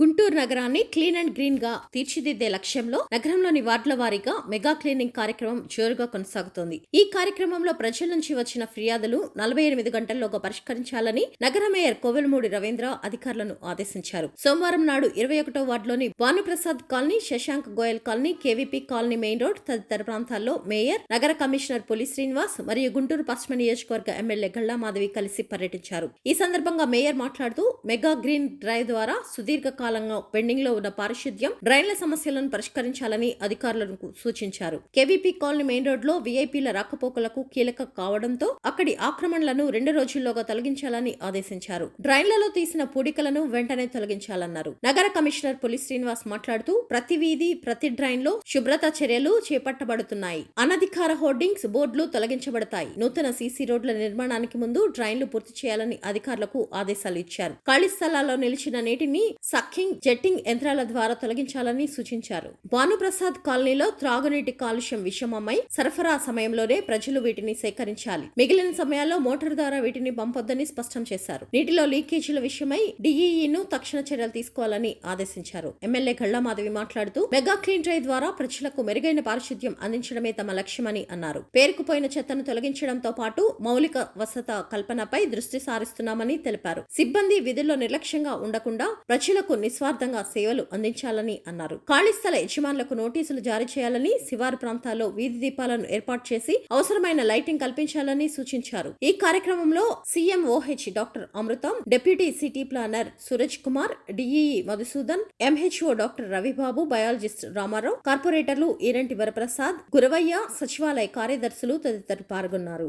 గుంటూరు నగరాన్ని clean and గ్రీన్గా తీర్చిదిద్దే లక్ష్యంలో నగరంలోని వార్డుల వారీగా మెగా క్లీనింగ్ కార్యక్రమం జోరుగా కొనసాగుతోంది. ఈ కార్యక్రమంలో ప్రజల నుంచి వచ్చిన ఫిర్యాదులు నలభై ఎనిమిది గంటల్లోగా పరిష్కరించాలని నగర మేయర్ కోవెలమూడి రవీంద్ర అధికారులను ఆదేశించారు. సోమవారం నాడు ఇరవై ఒకటో వార్డులోని Bhanuprasad colony Shashank Goyal colony KVP colony main road తదితర ప్రాంతాల్లో మేయర్ నగర కమిషనర్ పులి శ్రీనివాస్ మరియు గుంటూరు పశ్చిమ నియోజకవర్గ ఎమ్మెల్యే గళ్ళా మాధవి కలిసి పర్యటించారు. ఈ సందర్భంగా మేయర్ మాట్లాడుతూ మెగా గ్రీన్ డ్రైవ్ ద్వారా సుదీర్ఘ కాలంగా పెండింగ్లో ఉన్న పారిశుద్ధ్యం డ్రైన్ల సమస్యలను పరిష్కరించాలని అధికారులకు సూచించారు. కేవీపీ కాలనీ మెయిన్ రోడ్లో వీఐపీల రాకపోకలకు కీలక కావడంతో అక్కడి ఆక్రమణలను రెండు రోజుల్లోగా తొలగించాలని ఆదేశించారు. డ్రైన్లలో తీసిన పూడికలను వెంటనే తొలగించాలన్నారు. నగర కమిషనర్ పులి శ్రీనివాస్ మాట్లాడుతూ ప్రతి వీధి ప్రతి డ్రైన్లో శుభ్రత చర్యలు చేపట్టబడుతున్నాయి. అనధికార హోర్డింగ్స్ బోర్డులు తొలగించబడతాయి. నూతన సీసీ రోడ్ల నిర్మాణానికి ముందు డ్రైన్లు పూర్తి చేయాలని అధికారులకు ఆదేశాలు ఇచ్చారు. ఖాళీ స్థలాల్లో నిలిచిన నీటిని సక్కింగ్ జెట్టింగ్ యంత్రాల ద్వారా తొలగించాలని సూచించారు. భానుప్రసాద్ కాలనీలో త్రాగునీటి కాలుష్యం విషమమై సరఫరా సమయంలోనే ప్రజలు వీటిని సేకరించాలి. మిగిలిన సమయాల్లో మోటార్ ద్వారా వీటిని పంపొద్దని స్పష్టం చేశారు. నీటిలో లీకేజీల విషయమై డిఈఈను తక్షణ చర్యలు తీసుకోవాలని ఆదేశించారు. ఎమ్మెల్యే గళ్ళమాధవి మాట్లాడుతూ మెగా క్లీన్ డ్రైవ్ ద్వారా ప్రజలకు మెరుగైన పారిశుద్ధ్యం అందించడమే తమ లక్ష్యమని అన్నారు. పేరుకుపోయిన చెత్తను తొలగించడంతో పాటు మౌలిక వసత కల్పనపై దృష్టి సారిస్తున్నామని తెలిపారు. సిబ్బంది విధుల్లో నిర్లక్ష్యంగా ఉండకుండా ప్రజలకు నిస్వార్థంగా సేవలు అందించాలని అన్నారు. ఖాళీ స్థల యజమానులకు నోటీసులు జారీ చేయాలని శివారు ప్రాంతాల్లో వీధి దీపాలను ఏర్పాటు చేసి అవసరమైన లైటింగ్ కల్పించాలని సూచించారు. ఈ కార్యక్రమంలో CMOH doctor Amrutham deputy city planner Suraj Kumar DEE Madhusudan MHO doctor Ravibabu biologist Ramarao కార్పొరేటర్లు ఈరంటి వరప్రసాద్ గురవయ్య సచివాలయ కార్యదర్శులు తదితరులు పాల్గొన్నారు.